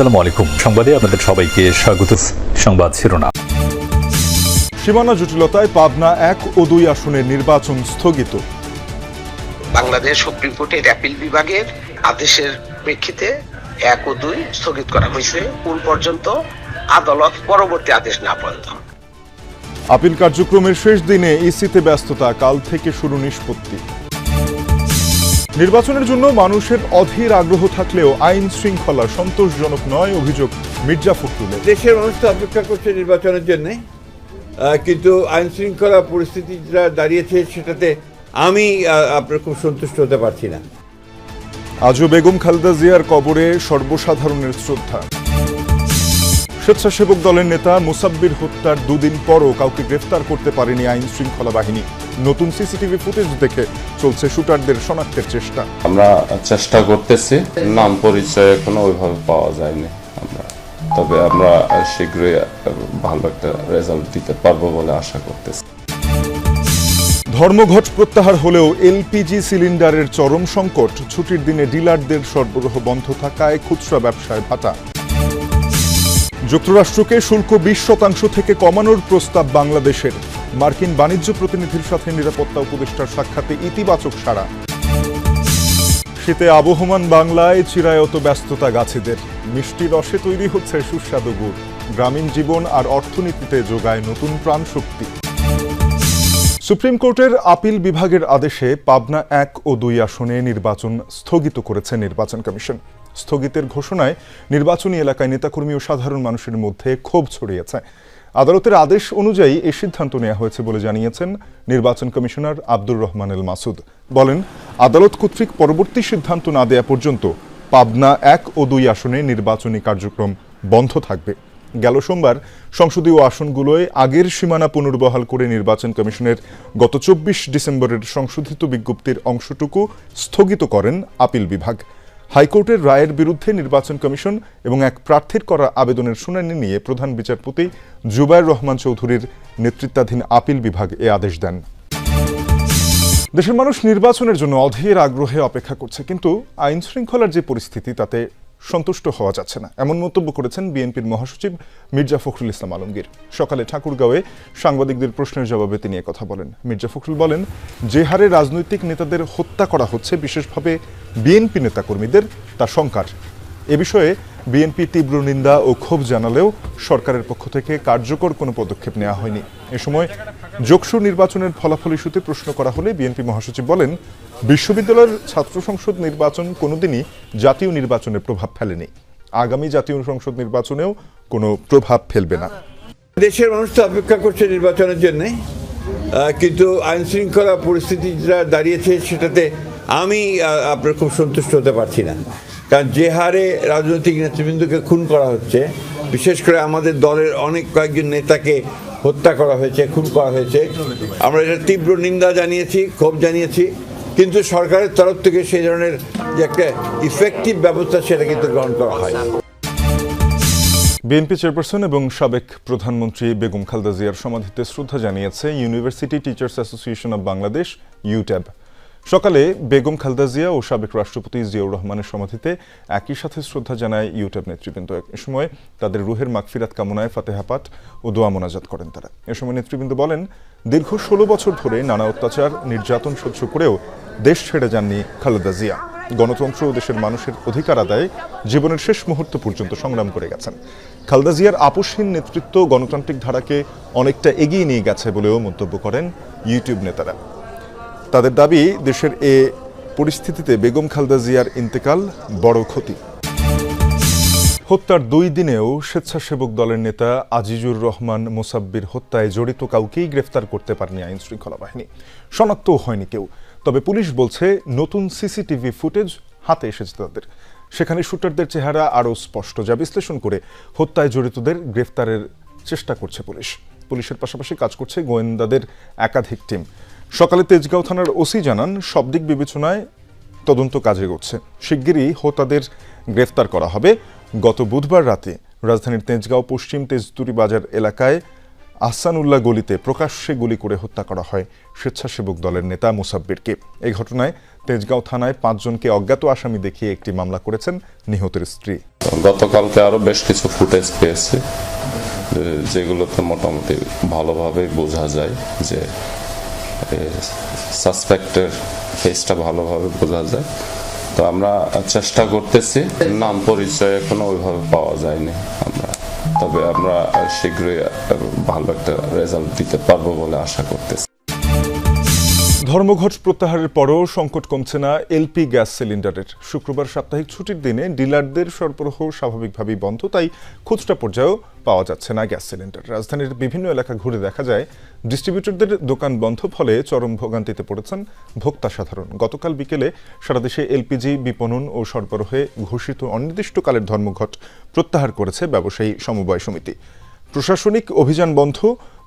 আসসালামু আলাইকুম। সংবাদে আপনাদের সবাইকে স্বাগত। সংবাদ শিরোনাম। সীমানা জটিলতায় পাবনা এক ও দুই আসনের নির্বাচন স্থগিত। বাংলাদেশ সুপ্রিম কোর্টের অ্যাপিল বিভাগের আদেশের প্রেক্ষিতে এক ও দুই স্থগিত করা হয়েছে। কোন পর্যন্ত আদালত পরবর্তী আদেশ না পর্যন্ত আপিল কার্যক্রমের শেষ দিনে ইসিতে ব্যস্ততা কাল থেকে শুরু নিষ্পত্তি। নির্বাচনের জন্য মানুষের অধীর আগ্রহ থাকলেও আইন শৃঙ্খলা সন্তোষজনক নয় অভিযোগ মির্জা ফখরুলের। দেশের মানুষ তো অপেক্ষা করছে নির্বাচনের জন্য। কিন্তু আইন শৃঙ্খলা পরিস্থিতি যা দাঁড়িয়েছে সেটাতে আমি আপনার খুব সন্তুষ্ট হতে পারছি না। আজও বেগম খালেদা জিয়ার কবরে সর্বসাধারণের শ্রদ্ধা। স্বেচ্ছাসেবক দলের নেতা মুসাব্বির হত্যার দুদিন পরও কাউকে গ্রেফতার করতে পারেনি আইন শৃঙ্খলা বাহিনী। নতুন সিসিটিভি ফুটেজ দেখে চলছে শুটারদের শনাক্তের চেষ্টা। আমরা চেষ্টা করতেছি নাম পরিচয় এখনও ওইভাবে পাওয়া যায়নি আমরা। তবে আমরা শীঘ্রই ভালো একটা রেজাল্ট দিতে পারব বলে আশা করতেছি। ধর্মঘট প্রত্যাহার হলেও এলপিজি সিলিন্ডারের চরম সংকট ছুটির দিনে ডিলারদের সরবরাহ বন্ধ থাকায় খুচরা ব্যবসায় ভাটা। যুক্তরাষ্ট্রকে শুল্ক বিশ শতাংশ থেকে কমানোর প্রস্তাব বাংলাদেশের। মার্কিন বাণিজ্য প্রতিনিধির সাথে নিরাপত্তা উপদেষ্টার সাক্ষাতে ইতিবাচক সাড়া। শীতে আবহমান বাংলায় চিরায়ত ব্যস্ততা গাছেদের। মিষ্টি রসে তৈরি হচ্ছে সুস্বাদু গুড়। গ্রামীণ জীবন আর অর্থনীতিতে যোগায় নতুন প্রাণ শক্তি সুপ্রিম কোর্টের আপিল বিভাগের আদেশে পাবনা এক ও দুই আসনে নির্বাচন স্থগিত করেছে নির্বাচন কমিশন। স্থগিতের ঘোষণায় নির্বাচনী এলাকায় নেতাকর্মী ও সাধারণ মানুষের মধ্যে ক্ষোভ ছড়িয়েছে। আদালতের আদেশ অনুযায়ী এই সিদ্ধান্ত নেওয়া হয়েছে বলে জানিয়েছেন নির্বাচন কমিশনার আব্দুর রহমান এল মাসুদ। বলেন, আদালত কর্তৃক পরবর্তী সিদ্ধান্ত না দেয়া পর্যন্ত পাবনা এক ও দুই আসনে নির্বাচনী কার্যক্রম বন্ধ থাকবে। গেল সোমবার সংসদীয় আসনগুলোয় আগের সীমানা পুনর্বহাল করে নির্বাচন কমিশনের গত চব্বিশ ডিসেম্বরের সংশোধিত বিজ্ঞপ্তির অংশটুকু স্থগিত করেন আপিল বিভাগ। হাইকোর্টের রায়ের বিরুদ্ধে নির্বাচন কমিশন এবং এক প্রার্থীর করা আবেদনের শুনানি নিয়ে প্রধান বিচারপতি জুবাইর রহমান চৌধুরীর নেতৃত্বাধীন আপিল বিভাগ এ আদেশ দেন। দেশের মানুষ নির্বাচনের জন্য অধীর আগ্রহে অপেক্ষা করছে, কিন্তু আইন শৃঙ্খলার যে পরিস্থিতি তাতে সন্তুষ্ট হওয়া যাচ্ছে না। এমন মন্তব্য করেছেন বিএনপির মহাসচিব মির্জা ফখরুল ইসলাম আলমগীর। সকালে ঠাকুরগাঁওয়ে সাংবাদিকদের প্রশ্নের জবাবে তিনি কথা বলেন। মির্জা ফখরুল বলেন, যে হারে রাজনৈতিক নেতাদের হত্যা করা হচ্ছে, বিশেষভাবে বিএনপি নেতাকর্মীদের, তা শঙ্কার। এ বিষয়ে বিএনপি তীব্র নিন্দা ও ক্ষোভ জানালেও সরকারের পক্ষ থেকে কার্যকর কোনো পদক্ষেপ নেওয়া হয়নি। এ সময় যোগসু নির্বাচনের ফলাফল ইস্যুতে প্রশ্ন করা হলে বিএনপি মহাসচিব বলেন, বিশ্ববিদ্যালয়ের ছাত্র সংসদ নির্বাচন কোনোদিনই জাতীয় নির্বাচনে প্রভাব ফেলেনি। আগামী জাতীয় সংসদ নির্বাচনেও কোনো প্রভাব ফেলবে না। দেশের মানুষ তো অপেক্ষা করছে নির্বাচনের জন্য। কিন্তু আইন শৃঙ্খলা পরিস্থিতি যা দাঁড়িয়েছে সেটাতে আমি আপনার খুব সন্তুষ্ট হতে পারছি না। কারণ যে হারে রাজনৈতিক নেতৃবৃন্দকে খুন করা হচ্ছে, বিশেষ করে আমাদের দলের অনেক কয়েকজন নেতাকে হত্যা করা হয়েছে, খুন করা হয়েছে। আমরা এটা তীব্র নিন্দা জানিয়েছি, ক্ষোভ জানিয়েছি। কিন্তু সরকারের তরফ থেকে সেই ধরনের যে একটা ইফেক্টিভ ব্যবস্থা, সেটা কিন্তু গ্রহণ করা হয় বিএনপি চেয়ারপারসন এবং সাবেক প্রধানমন্ত্রী বেগম খালদা জিয়ার সমাধিতে শ্রদ্ধা জানিয়েছে university teachers association of Bangladesh, UTAB. সকালে বেগম খালেদা জিয়া ও সাবেক রাষ্ট্রপতি জিয়াউর রহমানের সমাধিতে একই সাথে শ্রদ্ধা জানায় ইউটিউব নেতৃবৃন্দ। এ সময় তাদের রুহের মাগফিরাত কামনায় ফাতেহা পাঠ ও দোয়া মোনাজাত করেন তারা। এ সময় নেতৃবৃন্দ বলেন, দীর্ঘ ষোলো বছর ধরে নানা অত্যাচার, নির্যাতন সহ্য করেও দেশ ছেড়ে যাননি খালেদা জিয়া। গণতন্ত্র ও দেশের মানুষের অধিকার আদায়ে জীবনের শেষ মুহূর্ত পর্যন্ত সংগ্রাম করে গেছেন। খালেদা জিয়ার আপোষহীন নেতৃত্ব গণতান্ত্রিক ধারাকে অনেকটা এগিয়ে নিয়ে গেছে বলেও মন্তব্য করেন ইউটিউব নেতারা। তাদের দাবি, দেশের এ পরিস্থিতিতে বেগম খালদা জিয়ার ইন্তেকাল বড় ক্ষতি। হত্যার দুই দিনেও স্বেচ্ছাসেবক দলের নেতা আজিজুর রহমান মোসাব্বির হত্যায় জড়িত কাউকেই গ্রেফতার করতে পারেনি আইন শৃঙ্খলা বাহিনী। শনাক্তও হয়নি কেউ। তবে পুলিশ বলছে, নতুন সিসিটিভি ফুটেজ হাতে এসেছে তাদের। সেখানে শুটারদের চেহারা আরও স্পষ্ট, যা বিশ্লেষণ করে হত্যায় জড়িতদের গ্রেফতারের চেষ্টা করছে পুলিশ। পুলিশের পাশাপাশি কাজ করছে গোয়েন্দাদের একাধিক টিম। সকালে তেজগাঁও থানার ওসি জানান, সব দিক বিবেচনায় তদন্ত কাজে এগোচ্ছে। শিগগিরই হোতাদের গ্রেফতার করা হবে। গত বুধবার রাতে রাজধানীর তেজগাঁও পশ্চিম তেজতুরি বাজার এলাকায় আহসানুল্লাহ গলিতে প্রকাশ্যে গুলি করে হত্যা করা হয় স্বেচ্ছাসেবক দলের নেতা মুসাব্বিরকে। এই ঘটনায় তেজগাঁও থানায় পাঁচজনকে অজ্ঞাত আসামি দেখিয়ে একটি মামলা করেছেন নিহতের স্ত্রী। গতকালকে আরও বেশ কিছু ফুটেজ পেয়েছি যেগুলোতে মোটামুটি ভালোভাবে বোঝা যায় যে সাসপেক্টের ফেসটা ভালোভাবে বোঝা যায়। তো আমরা চেষ্টা করতেছি, নাম পরিচয় এখনও ওইভাবে পাওয়া যায়নি আমরা। তবে আমরা শীঘ্রই ভালো একটা রেজাল্ট দিতে পারব বলে আশা করতেছি। ধর্মঘট প্রত্যাহারের পরও সংকট কমছে না এলপি গ্যাস সিলিন্ডারের। শুক্রবার সাপ্তাহিক ছুটির দিনে ডিলারদের সরবরাহ স্বাভাবিকভাবেই বন্ধ, তাই খুচরা পর্যায়েও পাওয়া যাচ্ছে না গ্যাস সিলিন্ডার। রাজধানীর বিভিন্ন এলাকা ঘুরে দেখা যায়, ডিস্ট্রিবিউটরদের দোকান বন্ধ, ফলে চরম ভোগান্তিতে পড়েছেন ভোক্তা সাধারণ। গতকাল বিকেলে সারা দেশে এলপিজি বিপণন ও সরবরাহে ঘোষিত অনির্দিষ্টকালের ধর্মঘট প্রত্যাহার করেছে ব্যবসায়ী সমবায় সমিতি। প্রশাসনিক অভিযান বন্ধ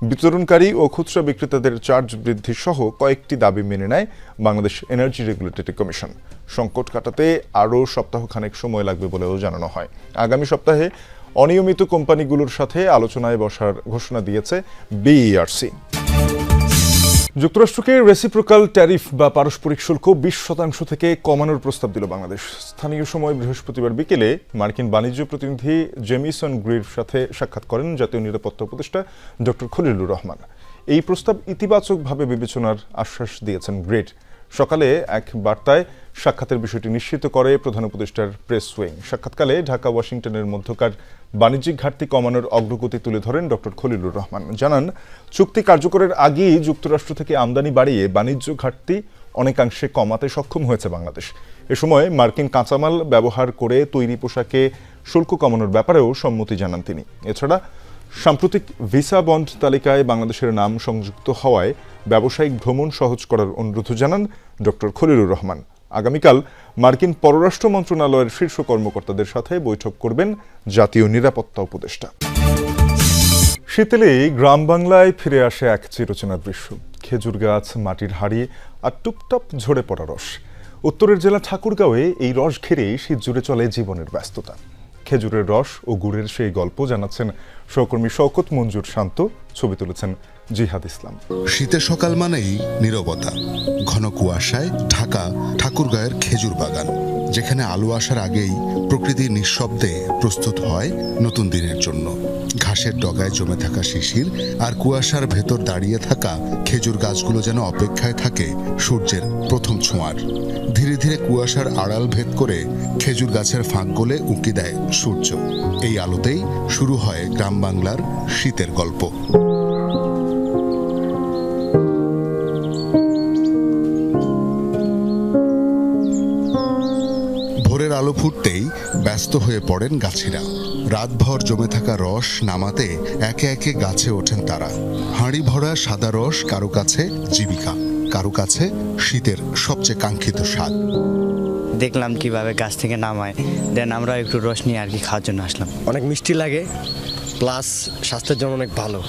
বিতরণকারী ও খুচরা বিক্রেতাদের চার্জ বৃদ্ধি সহ কয়েকটি দাবি মেনে নেয় বাংলাদেশ এনার্জি রেগুলেটরি কমিশন সংকট কাটাতে আরও সপ্তাহখানেক সময় লাগবে বলেও জানানো হয়। আগামী সপ্তাহে অনিয়মিত কোম্পানিগুলোর সাথে আলোচনায় বসার ঘোষণা দিয়েছে বিইআরসি যুক্তরাষ্ট্রকে রেসিপ্রোকাল ট্যারিফ বা পারস্পরিক শুল্ক বিশ শতাংশ থেকে কমানোর প্রস্তাব দিল বাংলাদেশ। স্থানীয় সময় বৃহস্পতিবার বিকেলে মার্কিন বাণিজ্য প্রতিনিধি জেমিসন গ্রির সাথে সাক্ষাৎ করেন জাতীয় নিরাপত্তা উপদেষ্টা ডক্টর খলিলুর রহমান। এই প্রস্তাব ইতিবাচকভাবে বিবেচনার আশ্বাস দিয়েছেন গ্রিড। সকালে এক বার্তায় সাক্ষাতের বিষয়টি নিশ্চিত করে প্রধান উপদেষ্টার প্রেস উইং। সাক্ষাৎকালে ঢাকা, ওয়াশিংটনের মধ্যকার বাণিজ্যিক ঘাটতি কমানোর অগ্রগতি তুলে ধরেন ডক্টর খলিলুর রহমান। জানান, চুক্তি কার্যকরের আগেই যুক্তরাষ্ট্র থেকে আমদানি বাড়িয়ে বাণিজ্য ঘাটতি অনেকাংশে কমাতে সক্ষম হয়েছে বাংলাদেশ। এ সময় মার্কিন কাঁচামাল ব্যবহার করে তৈরি পোশাকে শুল্ক কমানোর ব্যাপারেও সম্মতি জানান তিনি। এছাড়া, সাম্প্রতিক ভিসা বন্ড তালিকায় বাংলাদেশের নাম সংযুক্ত হওয়ায় ব্যবসায়িক ভ্রমণ সহজ করার অনুরোধ জানান ডক্টর খলিলুর রহমান। আগামীকাল মার্কিন পররাষ্ট্র মন্ত্রণালয়ের শীর্ষ কর্মকর্তাদের সাথে বৈঠক করবেন জাতীয় নিরাপত্তা উপদেষ্টা। শীতলে গ্রাম বাংলায় ফিরে আসে এক চিরচেনা দৃশ্য। খেজুর গাছ মাটির হাড়ি আর টুপটাপ ঝরে পড়া রস। উত্তরের জেলা ঠাকুরগাঁওয়ে এই রস ঘিরে শীত জুড়ে চলে জীবনের ব্যস্ততা। খেজুরের রস ও গুড়ের সেই গল্প জানাচ্ছেন সহকর্মী শওকত মঞ্জুর শান্ত। ছবি তুলেছেন জিহাদ ইসলাম। শীতের সকাল মানেই নীরবতা। ঘন কুয়াশায় ঢাকা ঠাকুরগাঁয়ের খেজুর বাগান, যেখানে আলো আসার আগেই প্রকৃতি নিঃশব্দে প্রস্তুত হয় নতুন দিনের জন্য। ঘাসের ডগায় জমে থাকা শিশির আর কুয়াশার ভেতর দাঁড়িয়ে থাকা খেজুর গাছগুলো যেন অপেক্ষায় থাকে সূর্যের প্রথম ছোঁয়ার। ধীরে ধীরে কুয়াশার আড়াল ভেদ করে খেজুর গাছের ফাঁক গলে উঁকি দেয় সূর্য। এই আলোতেই শুরু হয় গ্রাম বাংলার শীতের গল্প। আলো ফুটতেই ব্যস্ত হয়ে পড়েন গাছিরা। রাতভর জমে থাকা রস নামাতে একে একে গাছে ওঠেন তারা। হাঁড়ি ভরা সাদা রস কারও কাছে জীবিকা কারও কাছে শীতের সবচেয়ে কাঙ্ক্ষিত স্বাদ। দেখলাম কীভাবে গাছ থেকে নামায়। দেন আমরা একটু রস নিয়ে আর কি খাওয়ার জন্য আসলাম। অনেক মিষ্টি লাগে প্লাস স্বাস্থ্যের জন্য অনেক ভালো।